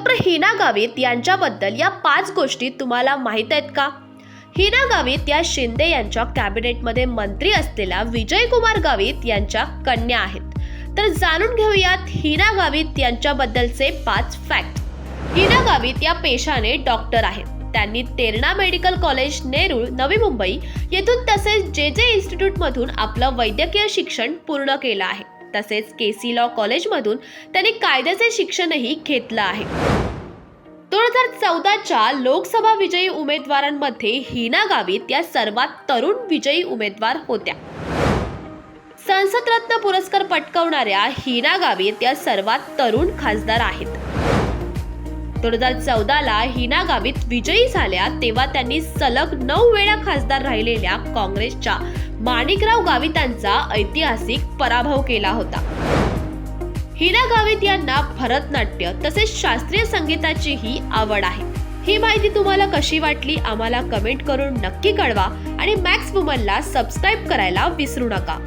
Doctor Hina Gavit यांच्याबद्दल या पाच गोष्टी तुम्हाला माहीत आहेत का? हिना गावित या शिंदे यांच्या कॅबिनेटमध्ये मंत्री असलेल्या विजयकुमार गावित यांच्या कन्या आहेत. तर जाणून घेऊयात हिना गावित यांच्याबद्दलचे पाच फॅक्ट हिना गावित या पेशाने डॉक्टर आहेत. त्यांनी तेरणा मेडिकल कॉलेज नेरूळ नवी मुंबई येथून तसेच जे जे इन्स्टिट्यूटमधून आपलं वैद्यकीय शिक्षण पूर्ण केलं आहे. तसेच के सी लॉ कॉलेजमधून त्यांनी कायद्याचे शिक्षणही घेतलं आहे. दोन हजार चौदाच्या लोकसभा विजयी उमेदवारांमध्ये हिना गावित या सर्वात तरुण विजयी उमेदवार होत्या. संसदरत्न पुरस्कार पटकावणाऱ्या हिना गावित या सर्वात तरुण खासदार आहेत. दोन हजार चौदाला हिना गावित विजयी झाल्या तेव्हा त्यांनी सलग नऊ वेळा खासदार राहिलेल्या काँग्रेसच्या माणिकराव गावितांचा ऐतिहासिक पराभव केला होता. हिना गावित यांना भरतनाट्य तसेच शास्त्रीय संगीताचीही आवड आहे. ही माहिती तुम्हाला कशी वाटली आम्हाला कमेंट करून नक्की कळवा आणि मॅक्स वुमनला सबस्क्राईब करायला विसरू नका.